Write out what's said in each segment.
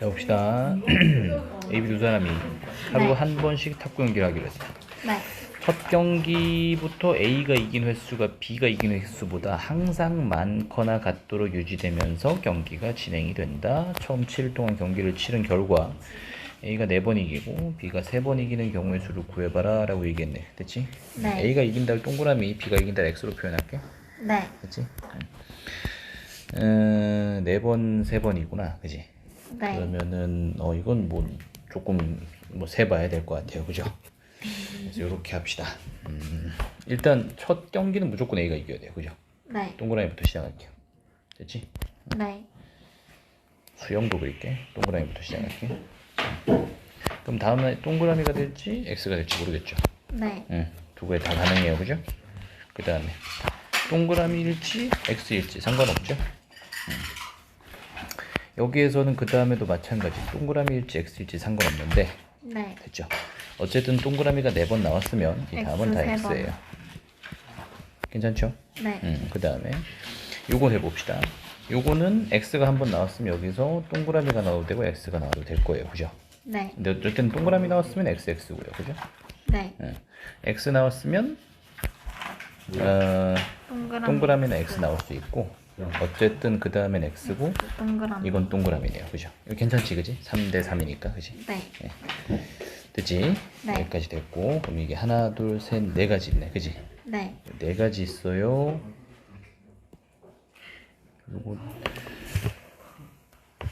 자 봅시다. A, B 두 사람이 하루 네. 한 번씩 탁구 경기를 하기로 했다. 네. 첫 경기부터 A가 이긴 횟수가 B가 이긴 횟수보다 항상 많거나 같도록 유지되면서 경기가 진행이 된다. 처음 7일 동안 경기를 치른 결과 A가 4번 이기고 B가 3번 이기는 경우의 수를 구해봐라 라고 얘기했네. 됐지? 네. A가 이긴다를 동그라미, B가 이긴다를 X로 표현할게. 네. 됐지? 음, 4번, 3번이구나. 그지? 네. 그러면은 어 이건 뭐 조금 뭐 세봐야 될 것 같아요, 그죠? 그래서 이렇게 합시다. 음, 일단 첫 경기는 무조건 A가 이겨야 돼요, 그죠? 네. 동그라미부터 시작할게요. 됐지? 네. 수영도 그릴게. 동그라미부터 시작할게. 그럼 다음에 동그라미가 될지 X가 될지 모르겠죠. 네. 응, 두 개 다 가능해요, 그죠? 그 다음에 동그라미일지 X일지 상관없죠. 음. 여기에서는 그 다음에도 마찬가지 동그라미일지 X일지 상관없는데 네. 됐죠. 어쨌든 동그라미가 네 번 나왔으면 이 다음은 다 X 세 번. X예요. 괜찮죠? 네. 음, 그 다음에 요거 해봅시다. 요거는 X가 한 번 나왔으면 여기서 동그라미가 나와도 되고 X가 나와도 될 거예요, 그죠? 네. 근데 어쨌든 동그라미 나왔으면 XX고요, 그죠? 네. 예. X 나왔으면 어, 동그라미. 동그라미는 X 나올 수 있고 어쨌든 그 다음엔 X고 동그라미. 이건 동그라미네요 그죠? 이거 괜찮지 그지? 3대 3이니까 그지? 네. 됐지? 네. 여기까지 됐고 그럼 이게 하나 둘 셋 네 가지 있네 그지? 네. 네 가지 있어요 요거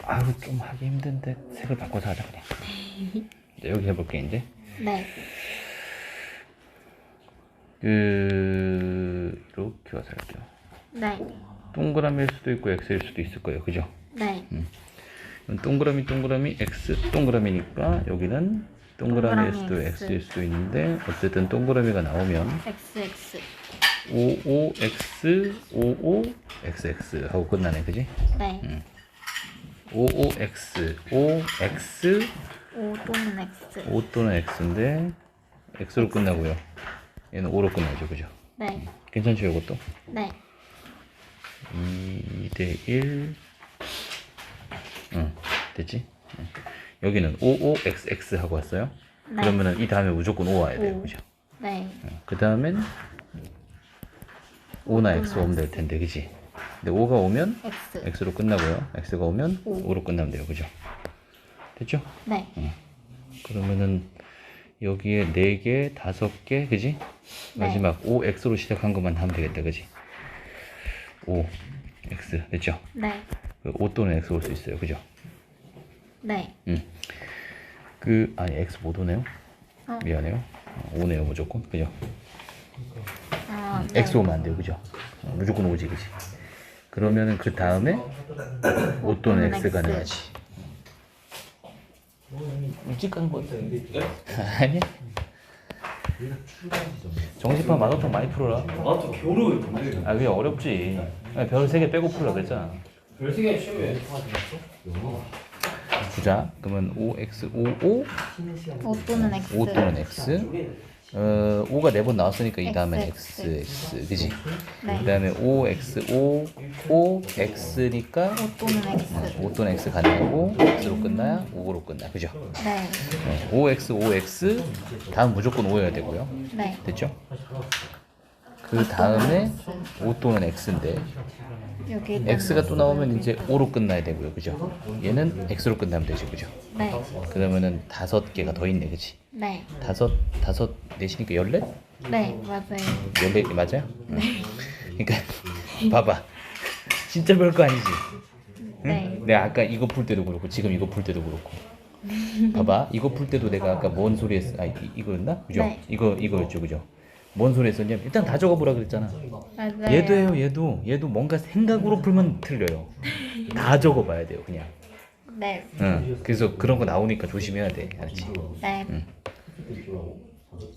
아유 좀 하기 힘든데 색을 바꿔서 하자 그냥 자, 여기 해볼게 이제 네. 그 이렇게 와서 할게요 네. 동그라미일 수도 있고 X일 수도 있을 거예요. 그죠? 네. 그럼 동그라미 동그라미 X 동그라미니까 여기는 동그라미일 동그라미 수도 X. X일 수도 있는데 어쨌든 동그라미가 나오면 XX. 55X 55XX 하고 끝나네. 그지? 네. 55X 5X 5 또는 X. 5 또는 X인데 X로 끝나고요. 얘는 5로 끝나죠. 그죠? 네. 괜찮죠? 이것도? 네. 2대 1 응, 됐지? 응. 여기는 55XX 하고 왔어요. 네. 그러면은 이 다음에 무조건 5 와야 돼요. 오. 그죠? 네. 그 다음엔 5나 X 오면 될 텐데, 그지? 근데 5가 오면 X. X로 끝나고요. X가 오면 오. 5로 끝나면 돼요. 그죠? 됐죠? 네. 그러면은 여기에 4개, 5개, 그지? 네. 마지막 5X로 시작한 것만 하면 되겠다, 그지? 5, X, 됐죠? 네. 그 5 또는 X 올 수 있어요. 그죠? 네. 음. 그, 아니, X 못 오네요. 어. 미안해요. 어, 오네요, 무조건. 그죠? 아, 네. X 오면 안 돼요. 그죠? 어, 무조건 오지, 그지? 그러면은 그 다음에 5 또는 또는 X X. 가능하지. 일찍 간 거. 아니. 정식판 마라톤 많이 풀어라. 나도 겨울을 보내. 아, 그게 어렵지. 별 세 개 빼고 풀라 그랬잖아. 별세계 쉬어요. 주자. 그러면 5x 55 5 또는 X. 5 또는 x. 어, 5가 네 번 나왔으니까 이 다음엔 x, X, x, 그지? 네. 그 다음에 5, x, 5, 5, x니까 5 또는 X. 5 또는 x 가능하고 x로 끝나야 5로 끝나, 그죠? 네. 네, 5x, 5x 다음 무조건 5여야 되고요. 네. 됐죠? 그 다음에 5 또는 x인데 x가 또 나오면 이제 5로 끝나야 되고요, 그죠? 얘는 x로 끝나면 되죠, 그죠? 네. 그러면은 다섯 개가 더 있네, 그치? 네. 다섯, 다섯 내시니까 열넷? 네. 맞아요. 열넷 맞아요? 응. 그러니까 봐봐, 진짜 별거 아니지. 응? 네. 내가 아까 이거 풀 때도 그렇고 지금 이거 풀 때도 그렇고. 봐봐, 이거 풀 때도 내가 아까 뭔 소리 했어? 아, 이, 이거였나? 그죠? 네. 이거 이거였죠, 그죠? 뭔 소리 했었냐면 일단 다 적어보라 그랬잖아. 맞아요. 얘도 해요, 얘도 얘도 뭔가 생각으로 풀면 틀려요. 다 적어봐야 돼요, 그냥. 네. 응. 그래서 그런 거 나오니까 조심해야 돼, 알았지? 네. 응.